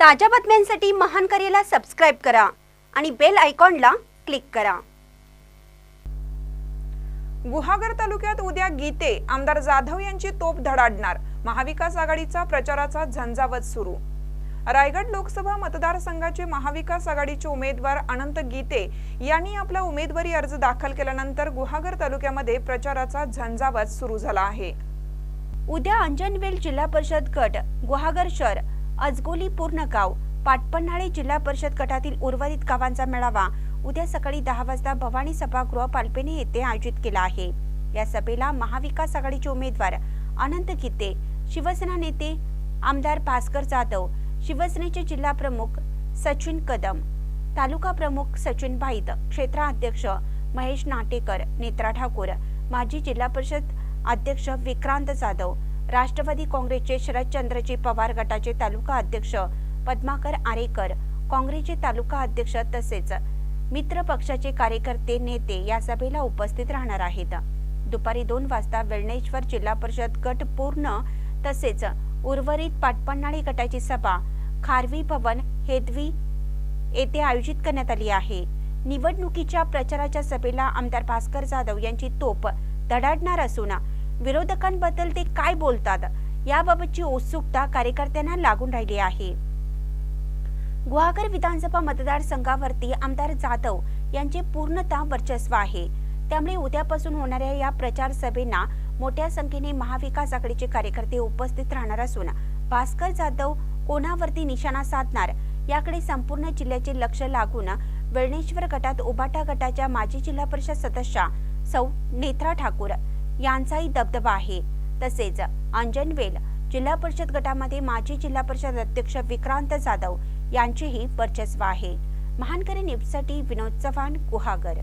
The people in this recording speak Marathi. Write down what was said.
ताज्या बातम्यांसाठी महान करेला सबस्क्राईब करा आणि बेल आयकॉनला क्लिक करा. गुहागर तालुक्यात उद्या गीते आमदार जाधव यांची तोप धडाडणार. महाविकास आघाडीचा प्रचाराचा झंझावत सुरू. रायगड लोकसभा मतदारसंघाचे महाविकास आघाडीचे उमेदवार अनंत गीते यांनी आपला उमेदवारी अर्ज दाखल केल्यानंतर गुहागर तालुक्यामध्ये प्रचाराचा झंझावत सुरू झाला आहे. उद्या अंजनवेल जिल्हा परिषद गट गुहागर शहर. अजगोली पूर्ण गाव. पाटपन्हाळे जिल्हा परिषद गटातील उर्वरित गावांचा मेळावा उद्या सकाळी दहा वाजता भवानी सभागृह पालपेने येथे आयोजित केला आहे. या सभेला महाविकास आघाडीचे उमेदवार अनंत गीते शिवसेना नेते आमदार भास्कर जाधव शिवसेनेचे जिल्हा प्रमुख सचिन कदम तालुका प्रमुख सचिन भाईत क्षेत्राध्यक्ष महेश नाटेकर नेत्रा ठाकूर माजी जिल्हा परिषद अध्यक्ष विक्रांत जाधव राष्ट्रवादी काँग्रेसचे शरदचंद्रजी पवार गटाचे तालुका अध्यक्ष पद्माकर आरेकर काँग्रेसचे तालुका अध्यक्ष तसेच मित्र पक्षाचे कार्यकर्ते नेते या सभेला उपस्थित राहणार आहेत. दुपारी दोन वाजता वेळनेश्वर जिल्हा परिषद गट पूर्ण तसेच उर्वरित पाटपन्नाळी गटाची सभा खारवी भवन हेदवी येथे आयोजित करण्यात आली आहे. निवडणुकीच्या प्रचाराच्या सभेला आमदार भास्कर जाधव यांची तोप धडाडणार असून विरोधकांबद्दल ते काय बोलतात? याबाबतची उत्सुकता कार्यकर्त्यांना लागून राहिली आहे. गुहागर विधानसभा मतदारसंघावरती आमदार जाधव यांचे पूर्णतः वर्चस्व आहे. त्यामुळे उद्यापासून होणाऱ्या या प्रचार सभेना मोठ्या संख्येने महाविकास आघाडीचे कार्यकर्ते उपस्थित राहणार असून भास्कर जाधव कोणावरती निशाणा साधणार? याकडे संपूर्ण जिल्ह्याचे लक्ष लागून वेळणेश्वर गटात उबाटा गटाच्या माजी जिल्हा परिषद सदस्या सौ नेत्रा ठाकूर यांचाही दबदबा आहे. तसेच अंजनवेल जिल्हा परिषद गटामध्ये माजी जिल्हा परिषद अध्यक्ष विक्रांत जाधव यांचेही वर्चस्व आहे. महानकरी न्यूजसाठी विनोद चव्हाण गुहागर.